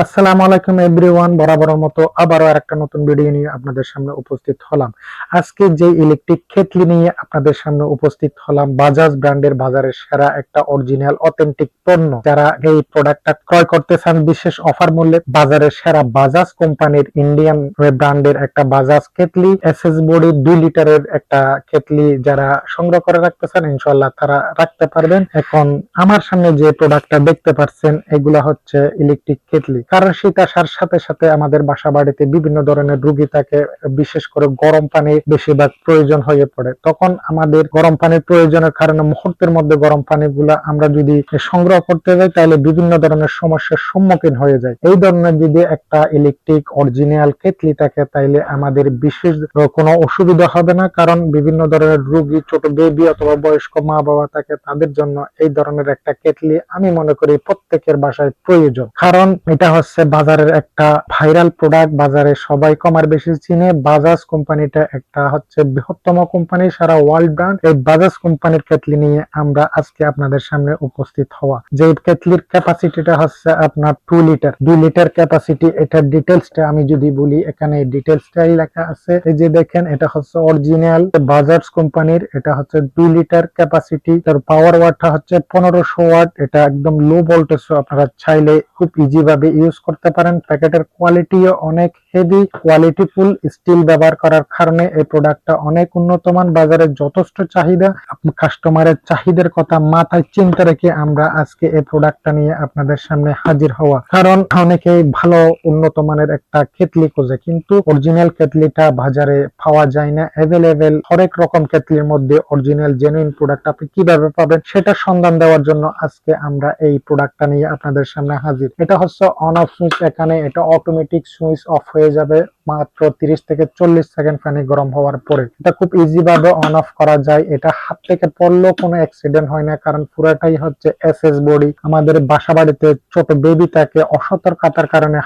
আসসালামু আলাইকুম এভরিওয়ান, বরাবরের মতো আবারও আরেকটা নতুন ভিডিও নিয়ে আপনাদের সামনে উপস্থিত হলাম। আজকে যে ইলেকট্রিক কেটলি নিয়ে আপনাদের সামনে উপস্থিত হলাম বাজাজ ব্র্যান্ডের বাজারের সেরা একটা অরিজিনাল অথেন্টিক পণ্য। যারা এই প্রোডাক্টটা ক্রয় করতে চান, বিশেষ অফার মূল্যে, বাজারের সেরা বাজাজ কোম্পানির ইন্ডিয়ান ব্র্যান্ডের একটা বাজাজ কেটলি এসএস বডি দুই লিটারের একটা কেটলি যারা সংগ্রহ করে রাখতে চান ইনশাল্লাহ তারা রাখতে পারবেন। এখন আমার সামনে যে প্রোডাক্টটা দেখতে পাচ্ছেন, এগুলা হচ্ছে ইলেকট্রিক কেটলি কারণ শীত আসার সাথে সাথে আমাদের বাসা বাড়িতে বিভিন্ন ধরনের রোগী থাকে, বিশেষ করে গরম পানি বেশিরভাগ প্রয়োজন হয়ে পড়ে। তখন আমাদের গরম পানির প্রয়োজনের কারণে মুহূর্তের মধ্যে গরম পানিগুলা আমরা যদি সংগ্রহ করতে যাই, তাহলে বিভিন্ন ধরনের সমস্যার সম্মুখীন হয়ে যায়। এই ধরনের যদি একটা ইলেকট্রিক অরিজিনাল কেটলি থাকে, তাইলে আমাদের বিশেষ কোনো অসুবিধা হবে না, কারণ বিভিন্ন ধরনের রুগী, ছোট বেবি অথবা বয়স্ক মা বাবা থাকে, তাদের জন্য এই ধরনের একটা কেটলি আমি মনে করি প্রত্যেকের বাসায় প্রয়োজন। কারণ এটা হচ্ছে বাজারের একটা ভাইরাল প্রোডাক্ট বাজারে সবাই কমার বেশি চিনে। বাজাজ কোম্পানিটা একটা হচ্ছে বৃহত্তম কোম্পানি, সারা ওয়ার্ল্ড ব্র্যান্ড এই বাজাজ কোম্পানির কেটলি নিয়ে আমরা আজকে আপনাদের সামনে উপস্থিত হওয়া। যে কেটলির ক্যাপাসিটিটা হচ্ছে আপনার টু লিটার দুই লিটার ক্যাপাসিটি এটার ডিটেলসটা আমি যদি বলি, এখানে ডিটেলসটাই লেখা আছে। এই যে দেখেন, এটা হচ্ছে অরিজিনাল বাজাজ কোম্পানির, এটা হচ্ছে দুই লিটার ক্যাপাসিটি তার পাওয়ার ওয়াটটা হচ্ছে পনেরোশো ওয়াট এটা একদম লো ভোল্টেজ আপনারা চাইলে খুব ইজি ভাবে ইউজ করতে পারেন। প্যাকেটের কোয়ালিটিও অনেক হেভি কোয়ালিটিফুল স্টিল ব্যবহার করার কারণে এই প্রোডাক্টটা অনেক উন্নত মান বাজারে যথেষ্ট চাহিদা। কাস্টমারের চাহিদার কথা মাথায় চিন্তা রেখে আমরা আজকে এই প্রোডাক্টটা নিয়ে আপনাদের সামনে হাজির হওয়া। কারণ অনেকেই ভালো উন্নত মানের একটা কেটলি খোঁজে, কিন্তু অরিজিনাল কেটলিটা বাজারে পাওয়া যায় না। অ্যাভেলেবেল হরেক রকম কেটলির মধ্যে অরিজিনাল জেনুইন প্রোডাক্ট আপনি কীভাবে পাবেন সেটা সন্ধান দেওয়ার জন্য আজকে আমরা এই প্রোডাক্টটা নিয়ে আপনাদের সামনে হাজির। এটা হচ্ছে অন অফ সুইচ এখানে এটা অটোমেটিক সুইচ অফ হয়ে যাবে মাত্র 30 থেকে চল্লিশ সেকেন্ড পানি গরম হওয়ার পরে। এটা খুব ইজি ভাবে অন অফ করা যায়। এটা হাত থেকে পড়লেও কোনো অ্যাক্সিডেন্ট হয় না, কারণ পুরাটাই হচ্ছে এসএস বডি আমাদের বাসা বাড়িতে ছোট বেবি থাকে অসতর্কতার কারণে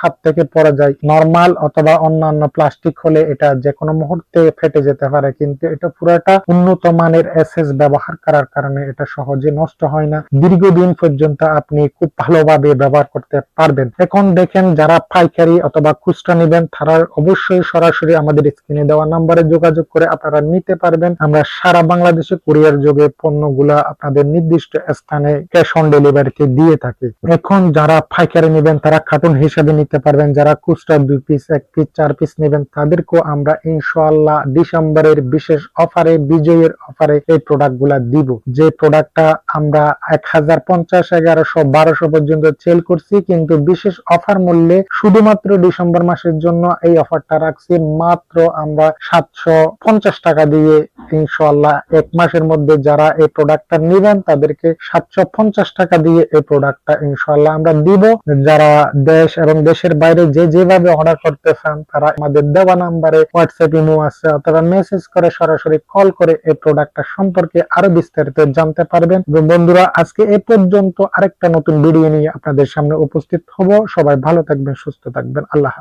হাত থেকে পড়ে যায়। নর্মাল অথবা অন্যান্য প্লাস্টিক হলে এটা যে কোনো মুহূর্তে ফেটে যেতে পারে, কিন্তু এটা পুরাটা উন্নত মানের এসএস ব্যবহার করার কারণে এটা সহজে নষ্ট হয় না। দীর্ঘদিন পর্যন্ত আপনি খুব ভালোভাবে ব্যবহার করতে পারবেন। এখন দেখেন যারা পাইকারি অথবা খুচরা নেবেন, তারা অবশ্যই সরাসরি আমাদের স্ক্রিনে দেওয়া নাম্বারে যোগাযোগ করে আপনারা নিতে পারবেন। আমরা সারা বাংলাদেশে কুরিয়ার যোগে পণ্যগুলা আপনাদের নির্দিষ্ট স্থানে ক্যাশ অন ডেলিভারিতে দিয়ে থাকি। এখন যারা পাইকারি নেবেন, তারা কার্টুন হিসেবে নিতে পারবেন। যারা খুচরা দুই পিস এক পিস চার পিস নেবেন, তাদেরকেও আমরা ইনশাআল্লাহ ডিসেম্বরের বিশেষ অফারে, বিজয়ের অফারে এই প্রোডাক্টগুলা দিব। যে প্রোডাক্টটা আমরা এক হাজার পঞ্চাশ, এগারোশো, বারোশো পর্যন্ত সেল করছি, কিন্তু বিশেষ অফার মূল্যে শুধুমাত্র ডিসেম্বর মাসের জন্য এই অফারটা রাখছি। মাত্র আমরা সাতশো পঞ্চাশ টাকা দিয়ে ইনশাল্লাহ এক মাসের মধ্যে যারা এই প্রোডাক্টটা নেবেন, তাদেরকে সাতশো পঞ্চাশ টাকা দিয়ে এই প্রোডাক্টটা ইনশাল্লাহ আমরা দিব। যারা দেশ এবং দেশের বাইরে যে যেভাবে অর্ডার করতে চান তারা আমাদের দেওয়া নাম্বারে হোয়াটসঅ্যাপ ইমো আছে, অথবা মেসেজ করে সরাসরি কল করে এই প্রোডাক্টটা সম্পর্কে আরও বিস্তারিত জানতে পারবেন। এবং বন্ধুরা, আজকে এ পর্যন্ত আরেকটা নতুন ভিডিও নিয়ে আপনাদের সামনে উপস্থিত হব। সবাই ভালো থাকবেন, সুস্থ থাকবেন। আল্লাহ